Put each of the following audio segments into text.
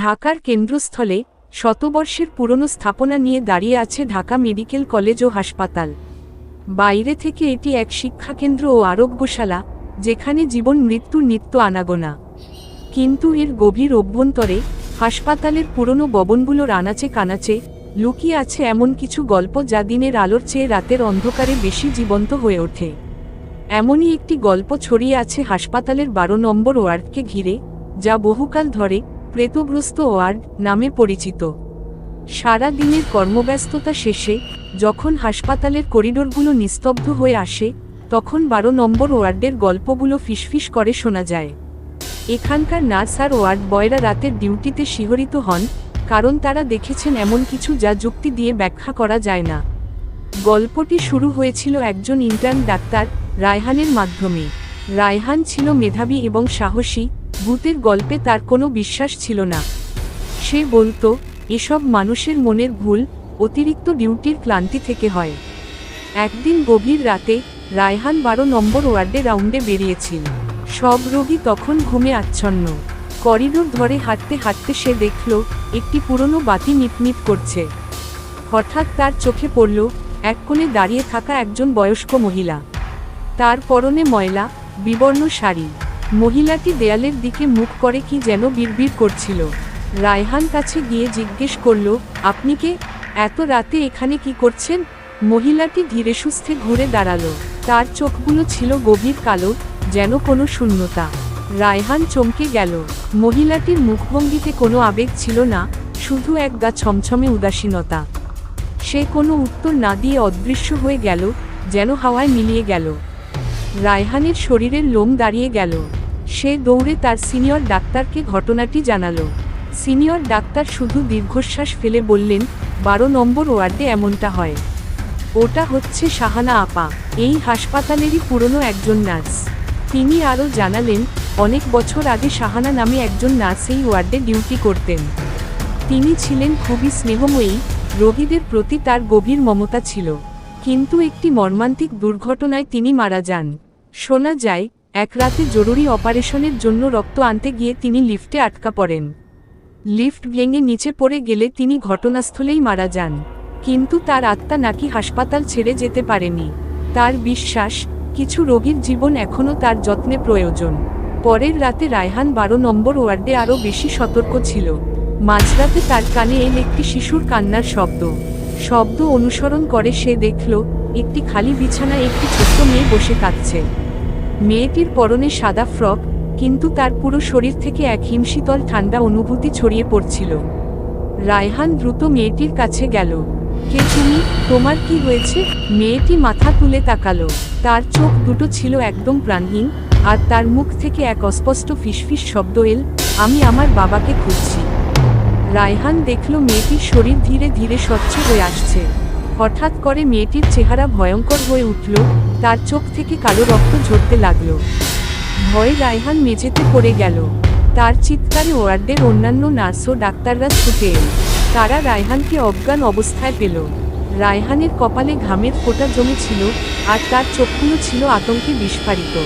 ঢাকার কেন্দ্রস্থলে শতবর্ষের পুরনো স্থাপনা নিয়ে দাঁড়িয়ে আছে ঢাকা মেডিকেল কলেজ ও হাসপাতাল। বাইরে থেকে এটি এক শিক্ষাকেন্দ্র ও আরোগ্যশালা, যেখানে জীবন মৃত্যুর নিত্য আনাগোনা। কিন্তু এর গভীর অভ্যন্তরে হাসপাতালের পুরনো ভবনগুলোর আনাচে কানাচে লুকিয়ে আছে এমন কিছু গল্প যা দিনের আলোর চেয়ে রাতের অন্ধকারে বেশি জীবন্ত হয়ে ওঠে। এমনই একটি গল্প ছড়িয়ে আছে হাসপাতালের বারো নম্বর ওয়ার্ডকে ঘিরে, যা বহুকাল ধরে প্রেতগ্রস্ত ওয়ার্ড নামে পরিচিত। সারা দিনের কর্মব্যস্ততা শেষে যখন হাসপাতালের করিডোরগুলো নিস্তব্ধ হয়ে আসে, তখন বারো নম্বর ওয়ার্ডের গল্পগুলো ফিসফিস করে শোনা যায়। এখানকার নার্স আর ওয়ার্ড বয়রা রাতের ডিউটিতে শিহরিত হন, কারণ তারা দেখেছেন এমন কিছু যা যুক্তি দিয়ে ব্যাখ্যা করা যায় না। গল্পটি শুরু হয়েছিল একজন ইন্টার্ন ডাক্তার রায়হানের মাধ্যমে। রায়হান ছিল মেধাবী এবং সাহসী ভূতের গল্পে তার কোনো বিশ্বাস ছিল না। সে বলতো, এসব মানুষের মনের ভুল, অতিরিক্ত ডিউটির ক্লান্তি থেকে হয়। একদিন গভীর রাতে রায়হান বারো নম্বর ওয়ার্ডে রাউন্ডে বেরিয়েছিল। সব রোগী তখন ঘুমে আচ্ছন্ন। করিডোর ধরে হাঁটতে হাঁটতে সে দেখল, একটি পুরনো বাতি মিটমিট করছে। হঠাৎ তার চোখে পড়ল, এক কোণে দাঁড়িয়ে থাকা একজন বয়স্ক মহিলা। তার পরনে ময়লা, বিবর্ণ শাড়ি। মহিলাটি দেয়ালের দিকে মুখ করে কি যেন বিড়বিড় করছিল। রায়হান কাছে গিয়ে জিজ্ঞেস করল, আপনি কে? এত রাতে এখানে কি করছেন? মহিলাটি ধীরে সুস্থে ঘুরে দাঁড়াল। তার চোখগুলো ছিল গভীর কালো, যেন কোনো শূন্যতা। রায়হান চমকে গেল। মহিলাটির মুখভঙ্গিতে কোনো আবেগ ছিল না, শুধু এক গা ছমছমে উদাসীনতা। সে কোনো উত্তর না দিয়ে অদৃশ্য হয়ে গেল, যেন হাওয়ায় মিলিয়ে গেল। রায়হানের শরীরের লোম দাঁড়িয়ে গেল। সে দৌড়ে তার সিনিয়র ডাক্তারকে ঘটনাটি জানালো। সিনিয়র ডাক্তার শুধু দীর্ঘশ্বাস ফেলে বললেন, বারো নম্বর ওয়ার্ডে এমনটা হয়। ওটা হচ্ছে শাহানা আপা। এই হাসপাতালেরই পুরনো একজন নার্স। তিনি আরও জানালেন, অনেক বছর আগে শাহানা নামে একজন নার্স এই ওয়ার্ডে ডিউটি করতেন। তিনি ছিলেন খুবই স্নেহময়ী, রোগীদের প্রতি তার গভীর মমতা ছিল। কিন্তু একটি মর্মান্তিক দুর্ঘটনায় তিনি মারা যান। শোনা যায় এক রাতে জরুরি অপারেশনের জন্য রক্ত আনতে গিয়ে তিনি লিফটে আটকা পড়েন। লিফট ভেঙে নিচে পড়ে গেলে তিনি ঘটনাস্থলেই মারা যান। কিন্তু তার আত্মা নাকি হাসপাতাল ছেড়ে যেতে পারেনি। তার বিশ্বাস, কিছু রোগীর জীবন এখনও তার যত্নে প্রয়োজন। পরের রাতে রায়হান বারো নম্বর ওয়ার্ডে আরও বেশি সতর্ক ছিল। মাঝরাতে তার কানে এল একটি শিশুর কান্নার শব্দ। শব্দ অনুসরণ করে সে দেখল, একটি খালি বিছানায় একটি ছোট্ট মেয়ে বসে কাঁদছে। মেয়েটির পরনে সাদা ফ্রক, কিন্তু তার পুরো শরীর থেকে এক হিমশীতল ঠান্ডা অনুভূতি ছড়িয়ে পড়ছিল। রায়হান দ্রুত মেয়েটির কাছে গেল। কে তুমি? তোমার কি হয়েছে? মেয়েটি মাথা তুলে তাকালো। তার চোখ দুটো ছিল একদম প্রাণহীন, আর তার মুখ থেকে এক অস্পষ্ট ফিসফিস শব্দ এল, আমি আমার বাবাকে খুঁজছি। রায়হান দেখল মেয়েটির শরীর ধীরে ধীরে স্বচ্ছ হয়ে আসছে। হঠাৎ করে মেয়েটির চেহারা ভয়ঙ্কর হয়ে উঠল, তার চোখ থেকে কালো রক্ত ঝরতে লাগল। ভয়ে রায়হান মেঝেতে পড়ে গেল। তার চিৎকারে ওয়ার্ডের অন্যান্য নার্স ও ডাক্তাররা ছুটে এল। তারা রায়হানকে অজ্ঞান অবস্থায় পেল। রায়হানের কপালে ঘামের ফোঁটা জমেছিল আর তার চোখগুলো ছিল আতঙ্কে বিস্ফারিত।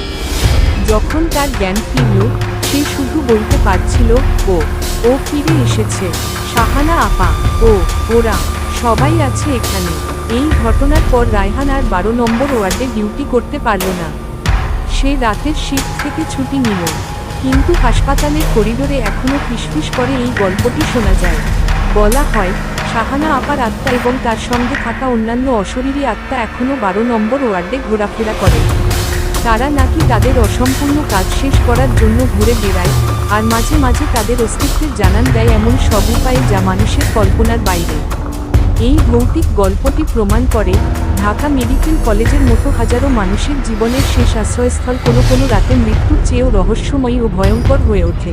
যখন তার জ্ঞান ফিরল, সে শুধু বলতে পারছিল, ও ও ফিরে এসেছে। সাহানা আপা, ও, ওরা। সবাই আছে এখানে। এই ঘটনার পর রায়হান আর বারো নম্বর ওয়ার্ডে ডিউটি করতে পারল না। সে রাতের শিফট থেকে ছুটি নিল। কিন্তু হাসপাতালের করিডোরে এখনও ফিসফিস করে এই গল্পটি শোনা যায়। বলা হয়, শাহানা আপার আত্মা এবং তার সঙ্গে থাকা অন্যান্য অশরীরী আত্মা এখনও বারো নম্বর ওয়ার্ডে ঘোরাফেরা করে। তারা নাকি তাদের অসম্পূর্ণ কাজ শেষ করার জন্য ঘুরে বেড়ায়, আর মাঝে মাঝে তাদের অস্তিত্বের জানান দেয় এমন সব উপায়ে যা মানুষের কল্পনার বাইরে। এই ভৌতিক গল্পটি প্রমাণ করে, ঢাকা মেডিকেল কলেজের মতো হাজারো মানুষের জীবনের শেষ আশ্রয়স্থল কোনো কোনো রাতে মৃত্যুর চেয়েও রহস্যময়ী ও ভয়ঙ্কর হয়ে ওঠে।